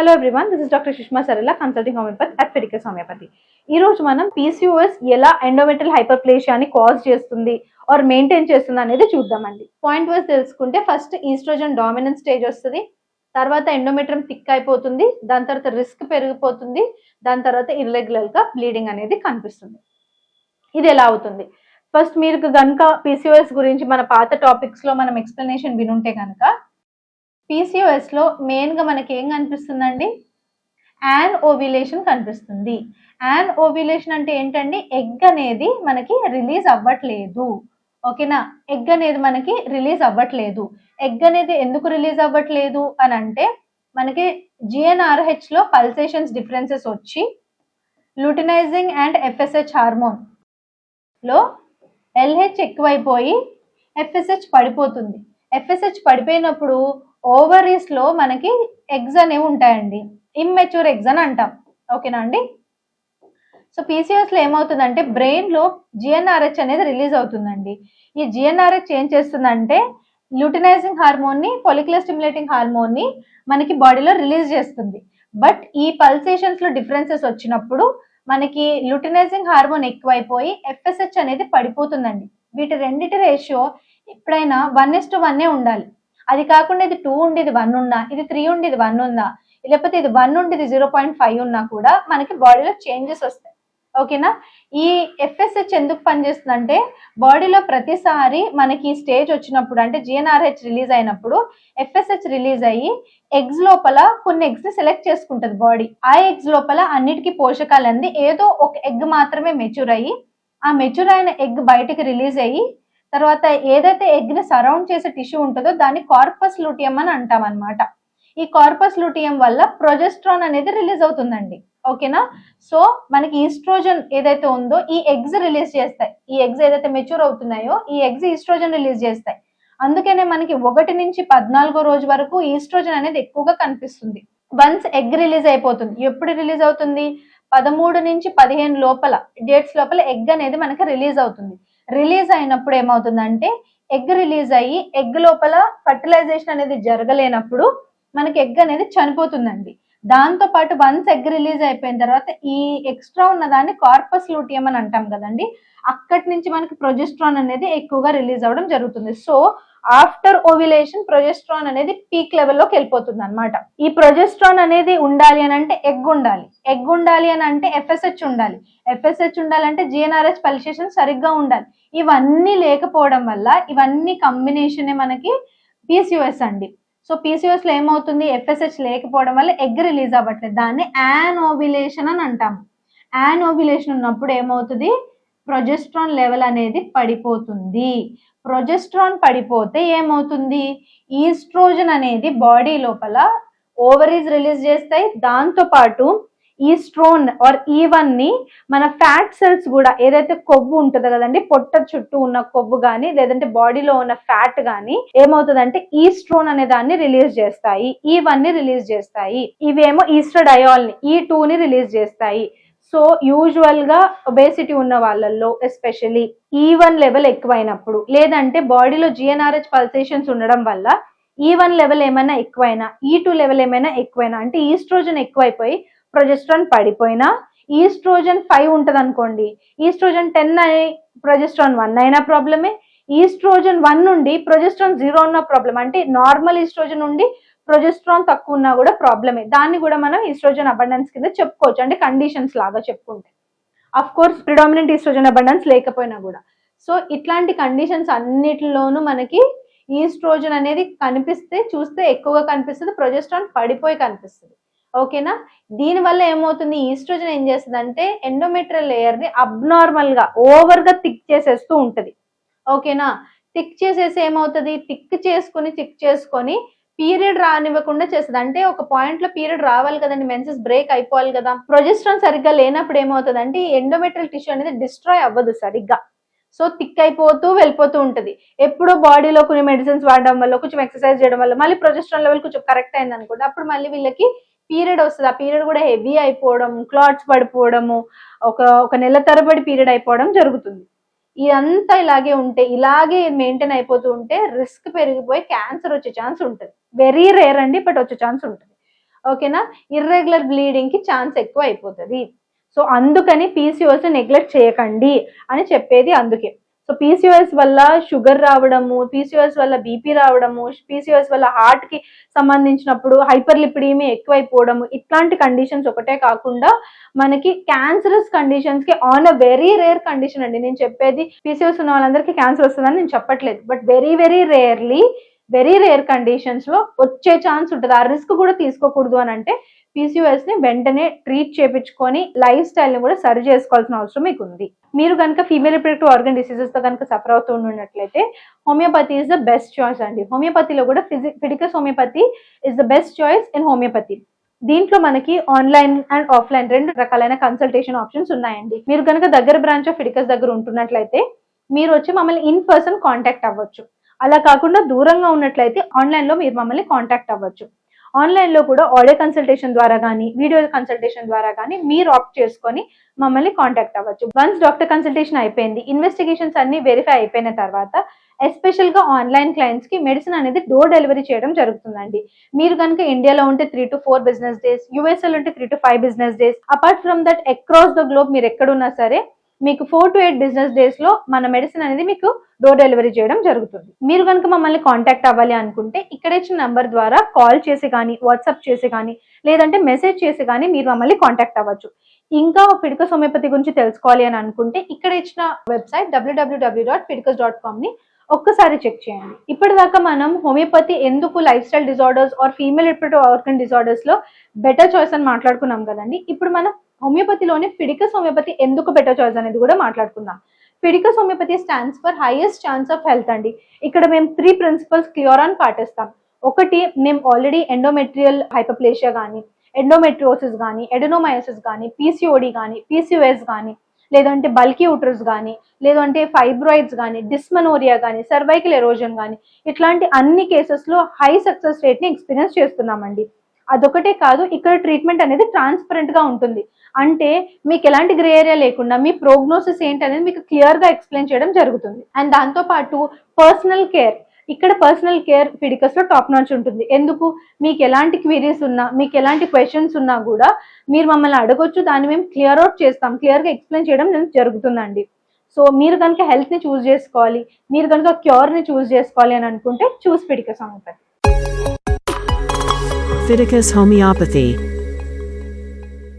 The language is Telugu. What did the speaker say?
Hello everyone this is doctor Sushma Sarala consulting homeopathy at Fedicus homeopathy ఈ రోజు మనం పీసీఓఎస్ ఎలా ఎండోమెట్రల్ హైపర్ప్లేషియాని కాజ్ చేస్తుంది ఆర్ మెయింటైన్ చేస్తుంది అనేది చూద్దామండి. పాయింట్ వైజ్ తెలుసుకుంటే ఫస్ట్ ఈస్ట్రోజన్ డామినెంట్ స్టేజ్ వస్తుంది తర్వాత ఎండోమెట్రియం థిక్ అయిపోతుంది దాని తర్వాత రిస్క్ పెరిగిపోతుంది దాని తర్వాత ఇర్రెగ్యులర్గా బ్లీడింగ్ అనేది కనిపిస్తుంది. ఇది ఎలా అవుతుంది? ఫస్ట్ మీరు కనుక పీసీఓఎస్ గురించి మన పాత టాపిక్స్లో మనం ఎక్స్ప్లెనేషన్ వినుంటే కనుక పీసీఓఎస్లో మెయిన్గా మనకి ఏం కనిపిస్తుందండి? యాన్ ఓవిలేషన్ కనిపిస్తుంది. యాన్ ఓవిలేషన్ అంటే ఏంటండి? ఎగ్ అనేది మనకి రిలీజ్ అవ్వట్లేదు. ఓకేనా? ఎగ్ అనేది మనకి రిలీజ్ అవ్వట్లేదు. ఎగ్ అనేది ఎందుకు రిలీజ్ అవ్వట్లేదు అని అంటే మనకి జిఎన్ఆర్హెచ్లో పల్సేషన్స్ డిఫరెన్సెస్ వచ్చి లూటినైజింగ్ అండ్ ఎఫ్ఎస్హెచ్ హార్మోన్లో ఎల్హెచ్ ఎక్కువైపోయి ఎఫ్ఎస్హెచ్ పడిపోతుంది. ఎఫ్ఎస్హెచ్ పడిపోయినప్పుడు ఓవరీస్లో మనకి ఎగ్స్ అనేవి ఉంటాయండి. ఇమ్మెచ్యూర్ ఎగ్స్ అని అంటాం. ఓకేనా అండి? సో పీసీఎస్లో ఏమవుతుందంటే బ్రెయిన్లో జిఎన్ఆర్హెచ్ అనేది రిలీజ్ అవుతుందండి. ఈ జిఎన్ఆర్హెచ్ ఏం చేస్తుందంటే ల్యూటినైజింగ్ హార్మోన్ని పొలిక్యులర్ స్టిమ్యులేటింగ్ హార్మోన్ని మనకి బాడీలో రిలీజ్ చేస్తుంది. బట్ ఈ పల్సేషన్స్లో డిఫరెన్సెస్ వచ్చినప్పుడు మనకి ల్యూటినైజింగ్ హార్మోన్ ఎక్కువైపోయి ఎఫ్ఎస్హెచ్ అనేది పడిపోతుందండి. వీటి రెండిటి రేషియో ఎప్పుడైనా వన్ ఎస్ టు వన్నే ఉండాలి. అది కాకుండా ఇది టూ ఉండి ఇది వన్ ఉన్నా ఇది త్రీ ఉండి ఇది వన్ ఉందా లేకపోతే ఇది వన్ ఉండి ఇది జీరో పాయింట్ ఫైవ్ ఉన్నా కూడా మనకి బాడీలో చేంజెస్ వస్తాయి. ఓకేనా ఈ ఎఫ్ఎస్హెచ్ ఎందుకు పనిచేస్తుందంటే బాడీలో ప్రతిసారి మనకి ఈ స్టేజ్ వచ్చినప్పుడు అంటే జిఎన్ఆర్హెచ్ రిలీజ్ అయినప్పుడు ఎఫ్ఎస్హెచ్ రిలీజ్ అయ్యి ఎగ్స్ లోపల కొన్ని ఎగ్స్ని సెలెక్ట్ చేసుకుంటది బాడీ ఆ ఎగ్స్ లోపల అన్నిటికీ పోషకాలు అంది ఏదో ఒక ఎగ్ మాత్రమే మెచ్యూర్ అయ్యి ఆ మెచ్యూర్ అయిన ఎగ్ బయటికి రిలీజ్ అయ్యి తర్వాత ఏదైతే ఎగ్ని సరౌండ్ చేసే టిష్యూ ఉంటుందో దాన్ని కార్పస్ లూటియం అని అంటాం అనమాట ఈ కార్పస్ లూటియం వల్ల ప్రొజెస్ట్రాన్ అనేది రిలీజ్ అవుతుందండి. ఓకేనా? సో మనకి ఈస్ట్రోజన్ ఏదైతే ఉందో ఈ ఎగ్స్ రిలీజ్ చేస్తాయి. ఈ ఎగ్స్ ఏదైతే మెచ్యూర్ అవుతున్నాయో ఈ ఎగ్స్ ఈస్ట్రోజన్ రిలీజ్ చేస్తాయి. అందుకనే మనకి ఒకటి నుంచి పద్నాలుగో రోజు వరకు ఈస్ట్రోజన్ అనేది ఎక్కువగా కనిపిస్తుంది. వన్స్ ఎగ్ రిలీజ్ అయిపోతుంది. ఎప్పుడు రిలీజ్ అవుతుంది? పదమూడు నుంచి పదిహేను లోపల డేట్స్ లోపల ఎగ్ అనేది మనకి రిలీజ్ అవుతుంది. రిలీజ్ అయినప్పుడు ఏమవుతుందంటే ఎగ్ రిలీజ్ అయ్యి ఎగ్ లోపల ఫర్టిలైజేషన్ అనేది జరగలేనప్పుడు మనకి ఎగ్ అనేది చనిపోతుందండి. దాంతో పాటు వన్స్ ఎగ్ రిలీజ్ అయిపోయిన తర్వాత ఈ ఎక్స్ట్రా ఉన్న దాన్ని కార్పస్ లూటియం అని అంటాం కదండి అక్కడి నుంచి మనకి ప్రొజెస్ట్రాన్ అనేది ఎక్కువగా రిలీజ్ అవ్వడం జరుగుతుంది. సో ఆఫ్టర్ ఓవిలేషన్ ప్రొజెస్ట్రాన్ అనేది పీక్ లెవెల్లోకి వెళ్ళిపోతుంది అనమాట ఈ ప్రొజెస్ట్రాన్ అనేది ఉండాలి అని అంటే ఎగ్ ఉండాలి. ఎగ్ ఉండాలి అని అంటే ఎఫ్ఎస్హెచ్ ఉండాలి. ఎఫ్ఎస్హెచ్ ఉండాలంటే జిఎన్ఆర్హెచ్ పల్సేషన్ సరిగ్గా ఉండాలి. ఇవన్నీ లేకపోవడం వల్ల ఇవన్నీ కాంబినేషన్ మనకి పిసిఎస్ అండి. సో పీసీఓఎస్లో ఏమవుతుంది? ఎఫ్ఎస్హెచ్ లేకపోవడం వల్ల ఎగ్ రిలీజ్ అవ్వట్లేదు. దాన్ని యాన్ ఓవిలేషన్ అని అంటాము. యాన్ ఓవిలేషన్ ఉన్నప్పుడు ఏమవుతుంది? ప్రొజెస్ట్రాన్ లెవెల్ అనేది పడిపోతుంది. ప్రొజెస్ట్రాన్ పడిపోతే ఏమవుతుంది? ఈస్ట్రోజన్ అనేది బాడీ లోపల ఓవరీస్ రిలీజ్ చేస్తాయి. దాంతో పాటు ఈస్ట్రోన్ ఆర్ e ఈవన్ని మన ఫ్యాట్ సెల్స్ కూడా ఏదైతే కొవ్వు ఉంటుందో కదండి పొట్ట చుట్టూ ఉన్న కొవ్వు కానీ లేదంటే బాడీలో ఉన్న ఫ్యాట్ కానీ ఏమవుతుందంటే ఈస్ట్రోన్ అనే దాన్ని రిలీజ్ చేస్తాయి. E ఈవన్ని రిలీజ్ చేస్తాయి. ఇవేమో ఈస్ట్రడయాల్ని ఈ e టూ ని రిలీజ్ చేస్తాయి. సో యూజువల్గా ఒబేసిటీ ఉన్న వాళ్ళల్లో ఎస్పెషల్లీ ఈవన్ లెవెల్ ఎక్కువైనప్పుడు లేదంటే బాడీలో జిఎన్ఆర్హెచ్ పల్సేషన్స్ ఉండడం వల్ల e ఈవన్ లెవెల్ ఏమైనా ఎక్కువైనా ఈ టూ లెవెల్ ఏమైనా ఎక్కువైనా అంటే ఈస్ట్రోజన్ ఎక్కువైపోయి ప్రొజెస్ట్రాన్ పడిపోయినా ఈస్ట్రోజన్ ఫైవ్ ఉంటుంది అనుకోండి ఈస్ట్రోజన్ టెన్ అయి ప్రొజెస్ట్రాన్ వన్ అయినా ప్రాబ్లమే ఈస్ట్రోజన్ వన్ నుండి ప్రొజెస్ట్రాన్ జీరో ఉన్న ప్రాబ్లం అంటే నార్మల్ ఈస్ట్రోజన్ నుండి ప్రొజెస్ట్రాన్ తక్కువ ఉన్నా కూడా ప్రాబ్లమే దాన్ని కూడా మనం ఈస్ట్రోజన్ అబండెన్స్ కింద చెప్పుకోవచ్చు. అంటే కండిషన్స్ లాగా చెప్పుకుంటే. Of course predominant estrogen abundance లేకపోయినా కూడా. సో ఇట్లాంటి కండిషన్స్ అన్నిటిలోనూ మనకి ఈస్ట్రోజన్ అనేది కనిపిస్తే చూస్తే ఎక్కువగా కనిపిస్తుంది ప్రొజెస్ట్రాన్ పడిపోయి కనిపిస్తుంది. ఓకేనా దీనివల్ల ఏమవుతుంది? ఈస్ట్రోజన్ ఏం చేస్తుంది అంటే ఎండోమెట్రియల్ లేయర్ని అబ్నార్మల్గా ఓవర్గా థిక్ చేసేస్తూ ఉంటుంది. ఓకేనా థిక్ చేసేసి ఏమవుతుంది? థిక్ చేసుకుని థిక్ చేసుకొని పీరియడ్ రానివ్వకుండా చేస్తుంది. అంటే ఒక పాయింట్లో పీరియడ్ రావాలి కదండి మెన్సెస్ బ్రేక్ అయిపోవాలి కదా. ప్రొజెస్ట్రాన్ సరిగ్గా లేనప్పుడు ఏమవుతుంది అంటే ఈ ఎండోమెట్రియల్ టిష్యూ అనేది డిస్ట్రాయ్ అవ్వదు సరిగ్గా. సో థిక్ అయిపోతూ వెళ్ళిపోతూ ఉంటుంది. ఎప్పుడో బాడీలో కొన్ని మెడిసిన్స్ వాడడం వల్ల కొంచెం ఎక్సర్సైజ్ చేయడం వల్ల మళ్ళీ ప్రొజెస్ట్రాన్ లెవెల్ కొంచెం కరెక్ట్ అయింది అనుకోండి అప్పుడు మళ్ళీ వీళ్ళకి పీరియడ్ వస్తుంది. ఆ పీరియడ్ కూడా హెవీ అయిపోవడం క్లాట్స్ పడిపోవడము ఒక ఒక నెల తరబడి పీరియడ్ అయిపోవడం జరుగుతుంది. ఇదంతా ఇలాగే ఉంటే ఇలాగే మెయింటైన్ అయిపోతూ ఉంటే రిస్క్ పెరిగిపోయి క్యాన్సర్ వచ్చే ఛాన్స్ ఉంటుంది. వెరీ రేర్ అండి బట్ వచ్చే ఛాన్స్ ఉంటుంది. ఓకేనా ఇర్రెగ్యులర్ బ్లీడింగ్కి ఛాన్స్ ఎక్కువ అయిపోతుంది. సో అందుకని పీసీఓస్ని నెగ్లెక్ట్ చేయకండి అని చెప్పేది అందుకే. సో పీసీఓఎస్ వల్ల షుగర్ రావడము పీసీఓఎస్ వల్ల బీపీ రావడము పీసీఓఎస్ వల్ల హార్ట్కి సంబంధించినప్పుడు హైపర్ లిపిడీమి ఎక్కువైపోవడము ఇట్లాంటి కండిషన్స్ ఒకటే కాకుండా మనకి cancerous కండిషన్స్కి on a very rare condition అండి. నేను చెప్పేది పీసీఓఎస్ ఉన్న వాళ్ళందరికీ క్యాన్సర్ వస్తుందని నేను చెప్పట్లేదు. But very very rarely very rare కండిషన్స్లో వచ్చే ఛాన్స్ ఉంటుంది. ఆ రిస్క్ కూడా తీసుకోకూడదు అని అంటే పీసీఓఎస్ని వెంటనే ట్రీట్ చేపించుకొని లైఫ్ స్టైల్ని కూడా సరి చేసుకోవాల్సిన అవసరం మీకు ఉంది మీరు కనుక ఫీమేల్ రిప్రొడక్టివ్ ఆర్గన్ డిసీజెస్తో కనుక సఫర్ అవుతూ ఉన్నట్లయితే homeopathy is the best choice అండి. హోమియోపతిలో కూడా Fiji Fedicus homeopathy is the best choice in homeopathy. దీంట్లో మనకి ఆన్లైన్ అండ్ ఆఫ్లైన్ రెండు రకాలైన కన్సల్టేషన్ ఆప్షన్స్ ఉన్నాయండి. మీరు కనుక దగ్గర బ్రాంచ్ ఆఫ్ ఫిడికస్ దగ్గర ఉంటున్నట్లయితే మీరు వచ్చి మమ్మల్ని ఇన్ పర్సన్ కాంటాక్ట్ అవ్వచ్చు. అలా కాకుండా దూరంగా ఉన్నట్లయితే ఆన్లైన్లో మీరు మమ్మల్ని కాంటాక్ట్ అవ్వచ్చు. ఆన్లైన్లో కూడా ఆడియో కన్సల్టేషన్ ద్వారా కానీ వీడియో కన్సల్టేషన్ ద్వారా కానీ మీరు ఆప్ట్ చేసుకొని మమ్మల్ని కాంటాక్ట్ అవ్వచ్చు. వన్స్ డాక్టర్ కన్సల్టేషన్ అయిపోయింది ఇన్వెస్టిగేషన్స్ అన్ని వెరిఫై అయిపోయిన తర్వాత ఎస్పెషల్గా ఆన్లైన్ క్లయింట్స్కి మెడిసిన్ అనేది డోర్ డెలివరీ చేయడం జరుగుతుందండి. మీరు కనుక ఇండియాలో ఉంటే three to four business days యూఎస్ఏలో ఉంటే three to five business days apart from that across the globe మీరు ఎక్కడున్నా సరే మీకు ఫోర్ టు ఎయిట్ బిజినెస్ డేస్లో మన మెడిసిన్ అనేది మీకు డోర్ డెలివరీ చేయడం జరుగుతుంది. మీరు కనుక మమ్మల్ని కాంటాక్ట్ అవ్వాలి అనుకుంటే ఇక్కడ ఇచ్చిన నంబర్ ద్వారా కాల్ చేసి కానీ వాట్సాప్ చేసి కానీ లేదంటే మెసేజ్ చేసి కానీ మీరు మమ్మల్ని కాంటాక్ట్ అవ్వచ్చు. ఇంకా ఫిడికస్ హోమియోపతి గురించి తెలుసుకోవాలి అని అనుకుంటే ఇక్కడ ఇచ్చిన website W W W dot Fedicus dot కామ్ని ఒక్కసారి చెక్ చేయండి. ఇప్పటిదాకా మనం హోమియోపతి ఎందుకు lifestyle disorders or female reproductive organ డిజార్డర్స్లో better choice అని మాట్లాడుకున్నాం కదండి. ఇప్పుడు మనం హోమియోపతిలోనే ఫిడికస్ హోమియోపతి ఎందుకు బెటర్ చాయిస్ అనేది కూడా మాట్లాడుకుందాం. Fedicus homeopathy stands for highest chance of health అండి. ఇక్కడ మేము త్రీ ప్రిన్సిపల్స్ క్లియర్ అని పాటిస్తాం. ఒకటి మేము ఆల్రెడీ ఎండోమెట్రియల్ హైపర్ప్లేషియా కానీ ఎండోమెట్రియోసిస్ కానీ ఎడనోమయోసిస్ కానీ పీసీఓడి కానీ పీసీఓఎస్ కానీ లేదంటే బల్కీ ఉటర్స్ కానీ లేదంటే ఫైబ్రాయిడ్స్ కానీ డిస్మనోరియా కానీ సర్వైకల్ ఎరోజన్ కానీ ఇట్లాంటి అన్ని కేసెస్లో హై సక్సెస్ రేట్ని ఎక్స్పీరియన్స్ చేస్తున్నామండి. అదొకటే కాదు ఇక్కడ ట్రీట్మెంట్ అనేది ట్రాన్స్పరెంట్గా ఉంటుంది. అంటే మీకు ఎలాంటి గ్రే ఏరియా లేకుండా మీ ప్రోగ్నోసిస్ ఏంటి అనేది మీకు క్లియర్గా ఎక్స్ప్లెయిన్ చేయడం జరుగుతుంది. అండ్ దాంతో పాటు పర్సనల్ కేర్ ఇక్కడ పర్సనల్ కేర్ ఫిడికస్లో టాప్ నాచ్ ఉంటుంది. ఎందుకు? మీకు ఎలాంటి క్వీరీస్ ఉన్నా మీకు ఎలాంటి క్వశ్చన్స్ ఉన్నా కూడా మీరు మమ్మల్ని అడగొచ్చు. దాన్ని మేము క్లియర్ అవుట్ చేస్తాం. క్లియర్గా ఎక్స్ప్లెయిన్ చేయడం జరుగుతుందండి. సో మీరు కనుక హెల్త్ని చూస్ చేసుకోవాలి మీరు కనుక క్యూర్ని చూస్ చేసుకోవాలి అని అనుకుంటే చూస్ ఫిడికస్ హోమియోపతి